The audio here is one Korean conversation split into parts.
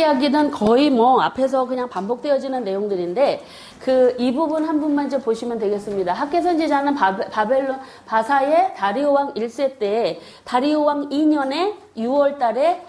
이야기는 거의 뭐 앞에서 그냥 반복되어지는 내용들인데 그 이 부분 한 분만 이제 보시면 되겠습니다. 학계 선지자는 바벨론 바사의 다리오 왕 1세 때 다리오 왕 2년에 6월 달에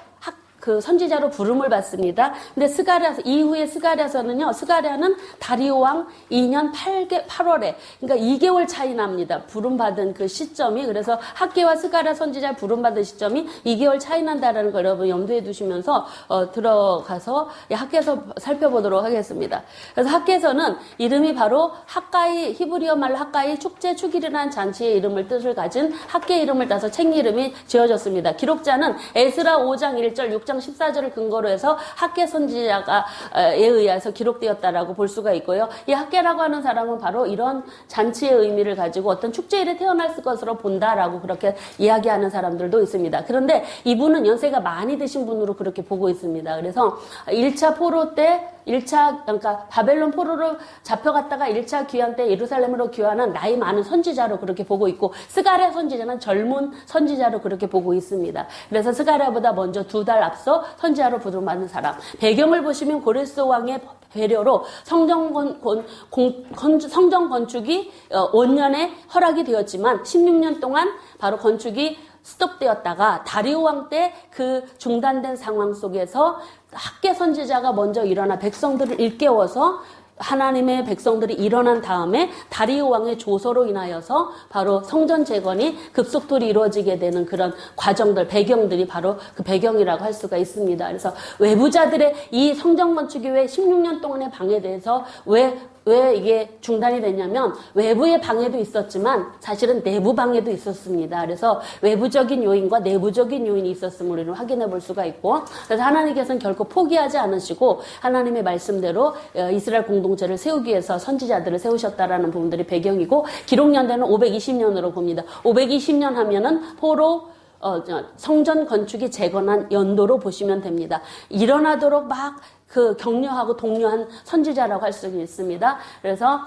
그 선지자로 부름을 받습니다. 근데 스가랴 이후에 스가랴서는요. 스가랴는 다리오 왕 2년 8개 8월에 그러니까 2개월 차이 납니다. 부름 받은 그 시점이 그래서 학계와 스가랴 선지자 부름 받은 시점이 2개월 차이 난다라는 걸 여러분 염두에 두시면서 어, 들어가서 학계에서 살펴보도록 하겠습니다. 그래서 학계에서는 이름이 바로 학가이 히브리어 말로 학가이 축제 축일이라는 잔치의 이름을 뜻을 가진 학계 이름을 따서 책 이름이 지어졌습니다. 기록자는 에스라 5장 1절 6장 6장 14절을 근거로 해서 학계 선지자가에 의해서 기록되었다라고 볼 수가 있고요. 이 학계라고 하는 사람은 바로 이런 잔치의 의미를 가지고 어떤 축제일에 태어났을 것으로 본다라고 그렇게 이야기하는 사람들도 있습니다. 그런데 이분은 연세가 많이 드신 분으로 그렇게 보고 있습니다. 그래서 1차 포로 때 1차 그러니까 바벨론 포로로 잡혀갔다가 1차 귀환 때 예루살렘으로 귀환한 나이 많은 선지자로 그렇게 보고 있고 스가랴 선지자는 젊은 선지자로 그렇게 보고 있습니다. 그래서 스가랴보다 먼저 두 달 앞서 선지자로 부름받는 사람. 배경을 보시면 고레스 왕의 배려로 성정 건, 건, 건, 성정 건축이 어, 원년에 허락이 되었지만 16년 동안 바로 건축이 스톱되었다가 다리오 왕 때 그 중단된 상황 속에서 학계 선지자가 먼저 일어나 백성들을 일깨워서 하나님의 백성들이 일어난 다음에 다리오 왕의 조서로 인하여서 바로 성전 재건이 급속도로 이루어지게 되는 그런 과정들, 배경들이 바로 그 배경이라고 할 수가 있습니다. 그래서 외부자들의 이 성전 건축이 왜 16년 동안의 방해돼서 왜왜 이게 중단이 됐냐면 외부의 방해도 있었지만 사실은 내부 방해도 있었습니다. 그래서 외부적인 요인과 내부적인 요인이 있었음을 우리는 확인해 볼 수가 있고 그래서 하나님께서는 결코 포기하지 않으시고 하나님의 말씀대로 어, 이스라엘 공동체를 세우기 위해서 선지자들을 세우셨다라는 부분들이 배경이고 기록 연대는 520년으로 봅니다. 520년 하면은 포로 어, 성전 건축이 재건한 연도로 보시면 됩니다. 일어나도록 막 그 격려하고 독려한 선지자라고 할 수 있습니다. 그래서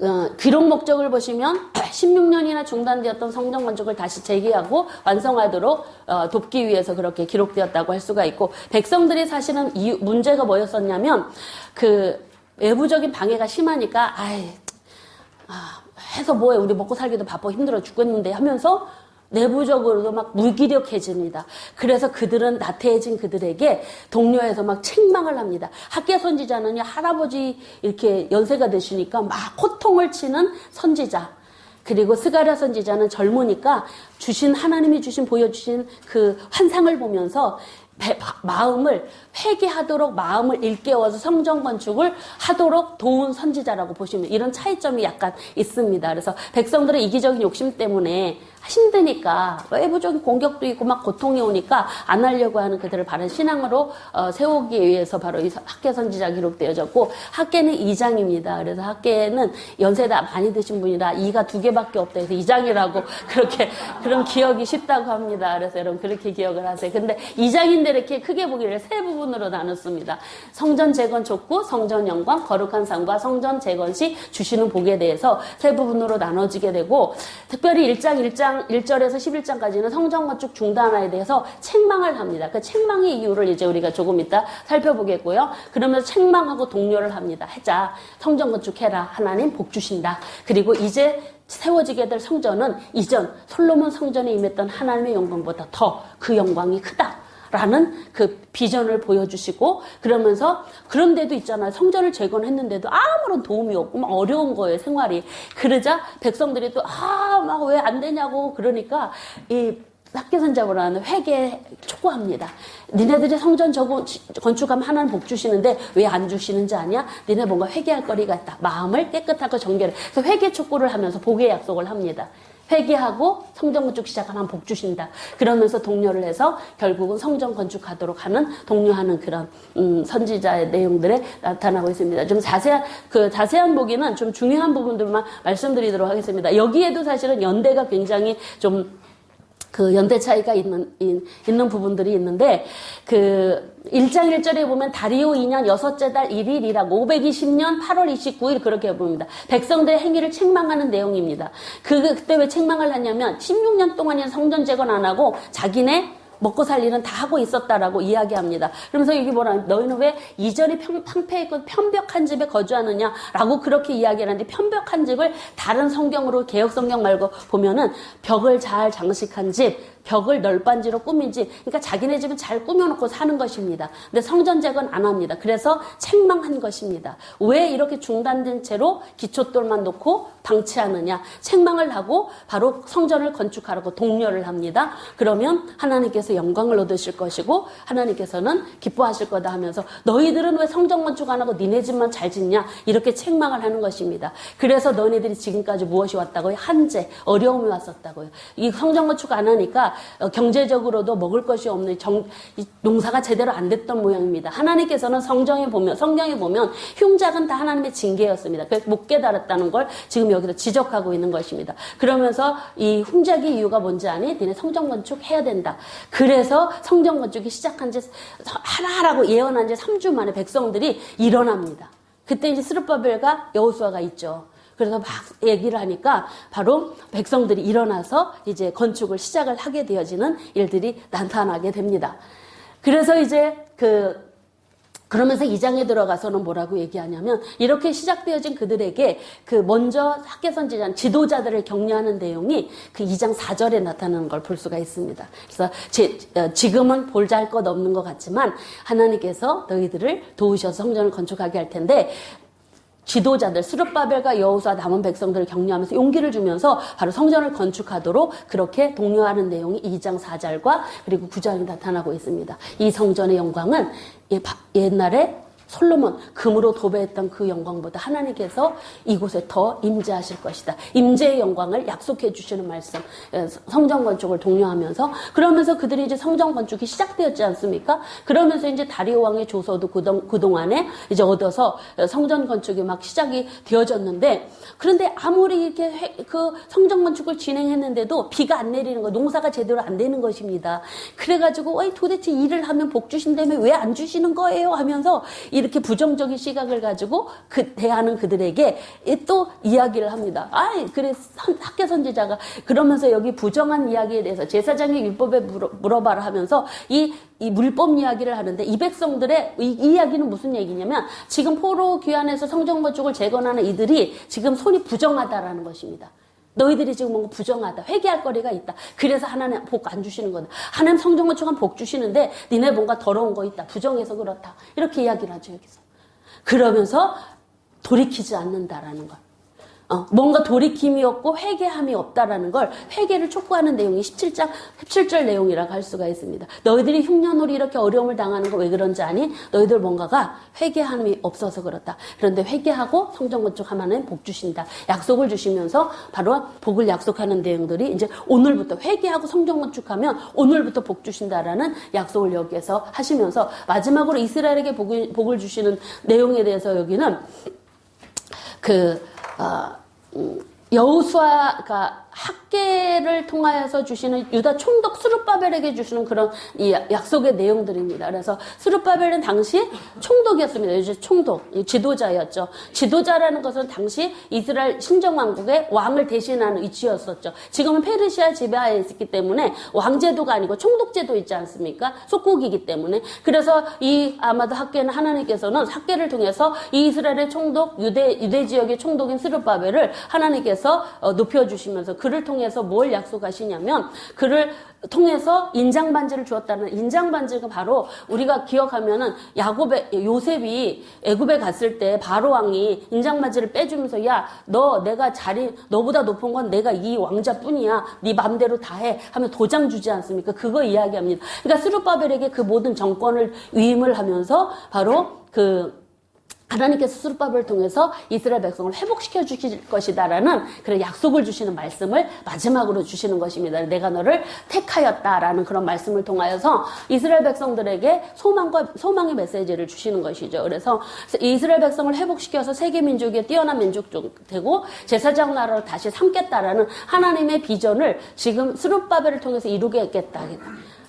어, 기록 목적을 보시면 16년이나 중단되었던 성전 건축을 다시 재개하고 완성하도록 어, 돕기 위해서 그렇게 기록되었다고 할 수가 있고 백성들이 사실은 이 문제가 뭐였었냐면 그 외부적인 방해가 심하니까 아이 아, 해서 뭐해 우리 먹고 살기도 바빠 힘들어 죽겠는데 하면서 내부적으로도 막 무기력해집니다. 그래서 그들은 나태해진 그들에게 동료에서 막 책망을 합니다. 학계 선지자는 할아버지 이렇게 연세가 되시니까 막 호통을 치는 선지자. 그리고 스가랴 선지자는 젊으니까 주신 하나님이 주신 보여주신 그 환상을 보면서 마음을 회개하도록 마음을 일깨워서 성전 건축을 하도록 도운 선지자라고 보시면 이런 차이점이 약간 있습니다. 그래서 백성들의 이기적인 욕심 때문에 힘드니까 외부적인 공격도 있고 막 고통이 오니까 안 하려고 하는 그들을 바른 신앙으로 어, 세우기 위해서 바로 이 학계 선지자 기록되어졌고 학계는 2장입니다. 그래서 학계는 연세가 많이 드신 분이라 이가 두 개밖에 없다 해서 2장이라고 그렇게 그런 기억이 쉽다고 합니다. 그래서 여러분 그렇게 기억을 하세요. 근데 2장인데 이렇게 크게 보기를 세 부분으로 나눴습니다. 성전 재건 촉구, 성전 영광, 거룩한 삶과 성전 재건 시 주시는 복에 대해서 세 부분으로 나눠지게 되고 특별히 1장 1장 1장 1절에서 11장까지는 성전 건축 중단화에 대해서 책망을 합니다. 그 책망의 이유를 이제 우리가 조금 이따 살펴보겠고요. 그러면서 책망하고 독려를 합니다. 해자 성전 건축해라. 하나님 복 주신다. 그리고 이제 세워지게 될 성전은 이전 솔로몬 성전에 임했던 하나님의 영광보다 더 그 영광이 크다. 라는 그 비전을 보여주시고 그러면서 그런 데도 있잖아요. 성전을 재건했는데도 아무런 도움이 없고 막 어려운 거예요, 생활이. 그러자 백성들이 또 아, 막 왜 안 되냐고 그러니까 이 학계선자보라는 회개 촉구합니다. 니네들이 성전 저거 건축하면 하나님 복 주시는데 왜 안 주시는지 아냐? 니네 뭔가 회개할 거리가 있다. 마음을 깨끗하고 정결해. 그래서 회개 촉구를 하면서 복의 약속을 합니다. 회개하고 성전 건축 시작하면 복 주신다. 그러면서 독려를 해서 결국은 성전 건축하도록 하는 독려하는 그런 음, 선지자의 내용들에 나타나고 있습니다. 좀 자세한 그 자세한 보기는 좀 중요한 부분들만 말씀드리도록 하겠습니다. 여기에도 사실은 연대가 굉장히 좀 그 연대 차이가 있는, 있는 부분들이 있는데, 그, 1장 1절에 보면 다리오 2년 여섯째 달 1일이라고 520년 8월 29일 그렇게 봅니다. 백성들의 행위를 책망하는 내용입니다. 그, 그때 왜 책망을 하냐면, 16년 동안이나 성전 재건 안 하고 자기네 먹고 살 일은 다 하고 있었다라고 이야기합니다. 그러면서 여기 뭐라 너희는 왜 이전이 평, 폐했고 편벽한 집에 거주하느냐라고 그렇게 이야기하는데 편벽한 집을 다른 성경으로 개혁 성경 말고 보면은 벽을 잘 장식한 집 벽을 널빤지로 꾸민지 그러니까 자기네 집은 잘 꾸며놓고 사는 것입니다. 근데 성전 재건 안 합니다. 그래서 책망한 것입니다. 왜 이렇게 중단된 채로 기초돌만 놓고 방치하느냐 책망을 하고 바로 성전을 건축하라고 독려를 합니다. 그러면 하나님께서 영광을 얻으실 것이고 하나님께서는 기뻐하실 거다 하면서 너희들은 왜 성전 건축 안 하고 니네 집만 잘 짓냐 이렇게 책망을 하는 것입니다. 그래서 너희들이 지금까지 무엇이 왔다고요? 한재 어려움이 왔었다고요. 이 성전 건축 안 하니까 어, 경제적으로도 먹을 것이 없는 정, 농사가 제대로 안 됐던 모양입니다. 하나님께서는 성경에 보면 성경에 보면 흉작은 다 하나님의 징계였습니다. 그래서 못 깨달았다는 걸 지금 여기서 지적하고 있는 것입니다. 그러면서 이 흉작의 이유가 뭔지 아니? 니네 성전 건축 해야 된다. 그래서 성전 건축이 시작한 지 하나라고 예언한 지 3주 만에 백성들이 일어납니다. 그때 이제 스룹바벨과 여호수아가 있죠. 그래서 막 얘기를 하니까 바로 백성들이 일어나서 이제 건축을 시작을 하게 되어지는 일들이 나타나게 됩니다. 그래서 이제 그 그러면서 2장에 들어가서는 뭐라고 얘기하냐면 이렇게 시작되어진 그들에게 그 먼저 학계 선지자 지도자들을 격려하는 내용이 그 2장 4절에 나타나는 걸 볼 수가 있습니다. 그래서 제, 어, 지금은 볼잘 것 없는 것 같지만 하나님께서 너희들을 도우셔서 성전을 건축하게 할 텐데 지도자들 스룹바벨과 여호수아 남은 백성들을 격려하면서 용기를 주면서 바로 성전을 건축하도록 그렇게 독려하는 내용이 2장 4절과 그리고 9절에 나타나고 있습니다. 이 성전의 영광은 옛날에 솔로몬 금으로 도배했던 그 영광보다 하나님께서 이곳에 더 임재하실 것이다. 임재의 영광을 약속해 주시는 말씀. 예, 성전 건축을 독려하면서 그러면서 그들이 이제 성전 건축이 시작되었지 않습니까? 그러면서 이제 다리오 왕의 조서도 그동, 그동안에 이제 얻어서 성전 건축이 막 시작이 되어졌는데 그런데 아무리 이렇게 회, 그 성전 건축을 진행했는데도 비가 안 내리는 거, 농사가 제대로 안 되는 것입니다. 그래가지고 어이 도대체 일을 하면 복 주신다면 왜안 주시는 거예요? 하면서 이 렇게 부정적인 시각을 가지고 그 대하는 그들에게 또 이야기를 합니다. 아, 그래 학계 선지자가 그러면서 여기 부정한 이야기에 대해서 제사장의 율법에 물어, 봐라 하면서 이, 이 물법 이야기를 하는데 이 백성들의 이, 이 이야기는 무슨 얘기냐면 지금 포로 귀환에서 성정거 쪽을 재건하는 이들이 지금 손이 부정하다라는 것입니다. 너희들이 지금 뭔가 부정하다. 회개할 거리가 있다. 그래서 하나님 복 안 주시는 거다. 하나님 성경을 총한 복 주시는데 니네 뭔가 더러운 거 있다. 부정해서 그렇다. 이렇게 이야기를 하죠, 여기서. 그러면서 돌이키지 않는다라는 걸. 어, 뭔가 돌이킴이 없고 회개함이 없다라는 걸 회개를 촉구하는 내용이 17장 17절 내용이라고 할 수가 있습니다. 너희들이 흉년으로 이렇게 어려움을 당하는 거 왜 그런지 아니? 너희들 뭔가가 회개함이 없어서 그렇다. 그런데 회개하고 성전 건축하면은 복 주신다. 약속을 주시면서 바로 복을 약속하는 내용들이 이제 오늘부터 회개하고 성전 건축하면 오늘부터 복 주신다라는 약속을 여기에서 하시면서 마지막으로 이스라엘에게 복을, 복을 주시는 내용에 대해서 여기는 그 어, 음, 여우수아가 학계를 통하여서 주시는 유다 총독 수르바벨에게 주시는 그런 이 약속의 내용들입니다. 그래서 수르바벨은 당시 총독이었습니다. 이제 총독, 지도자였죠. 지도자라는 것은 당시 이스라엘 신정왕국의 왕을 대신하는 위치였었죠. 지금은 페르시아 지배하에 있기 때문에 왕제도가 아니고 총독제도 있지 않습니까? 속국이기 때문에. 그래서 이 아마도 학계는 하나님께서는 학계를 통해서 이 이스라엘의 총독, 유대, 유대 지역의 총독인 스르바벨을 하나님께서 어, 높여주시면서 그를 통해서 뭘 약속하시냐면 그를 통해서 인장 반지를 주었다는 인장 반지가 바로 우리가 기억하면은 야곱의 요셉이 애굽에 갔을 때 바로 왕이 인장 반지를 빼주면서 야 너 내가 자리 너보다 높은 건 내가 이 왕자뿐이야 네 맘대로 다 해 하면 도장 주지 않습니까? 그거 이야기합니다. 그러니까 스루바벨에게 그 모든 정권을 위임을 하면서 바로 그 하나님께서 수르밥을 통해서 이스라엘 백성을 회복시켜 주실 것이다라는 그런 약속을 주시는 말씀을 마지막으로 주시는 것입니다. 내가 너를 택하였다라는 그런 말씀을 통하여서 이스라엘 백성들에게 소망과 소망의 메시지를 주시는 것이죠. 그래서 이스라엘 백성을 회복시켜서 세계 민족의 뛰어난 민족 되고 제사장 나라로 다시 삼겠다라는 하나님의 비전을 지금 스룹바벨을 통해서 이루겠다.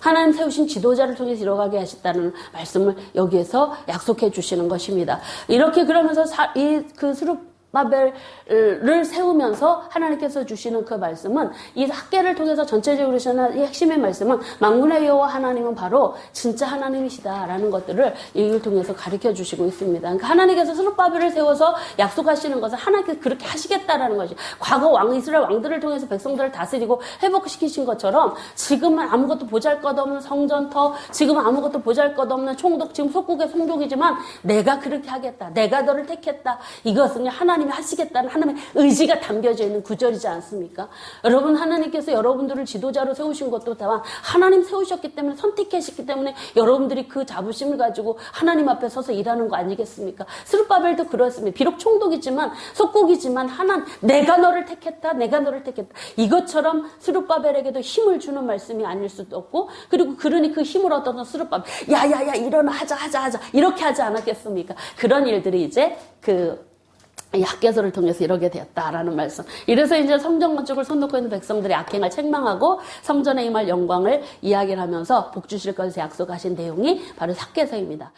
하나님 세우신 지도자를 통해서 이뤄가게 하셨다는 말씀을 여기에서 약속해 주시는 것입니다. 이렇게 그러면서 이 그 수룹 스룹바벨을 세우면서 하나님께서 주시는 그 말씀은 이 학계를 통해서 전체적으로 주시는 이 핵심의 말씀은 망군의 여호와 하나님은 바로 진짜 하나님이시다라는 것들을 이걸 통해서 가르쳐 주시고 있습니다. 그러니까 하나님께서 스룹바벨을 세워서 약속하시는 것은 하나님께서 그렇게 하시겠다라는 것이 과거 왕 이스라엘 왕들을 통해서 백성들을 다스리고 회복시키신 것처럼 지금은 아무것도 보잘것없는 성전터 지금은 아무것도 보잘것없는 총독 지금 속국의 총독이지만 내가 그렇게 하겠다. 내가 너를 택했다. 이것은 하나님 이 하시겠다는 하나님의 의지가 담겨져 있는 구절이지 않습니까? 여러분 하나님께서 여러분들을 지도자로 세우신 것도 다만 하나님 세우셨기 때문에 선택하셨기 때문에 여러분들이 그 자부심을 가지고 하나님 앞에 서서 일하는 거 아니겠습니까? 스룹바벨도 그렇습니다. 비록 총독이지만 속국이지만 하나님 내가 너를 택했다. 내가 너를 택했다. 이것처럼 스룹바벨에게도 힘을 주는 말씀이 아닐 수도 없고 그리고 그러니 그 힘을 얻어서 스룹바벨 야야야 일어나 하자 하자 하자 이렇게 하지 않았겠습니까? 그런 일들이 이제 그 이 학계서를 통해서 이러게 되었다라는 말씀. 이래서 이제 성전 건축을 손 놓고 있는 백성들이 악행을 책망하고 성전에 임할 영광을 이야기를 하면서 복 주실 것을 약속하신 내용이 바로 학계서입니다.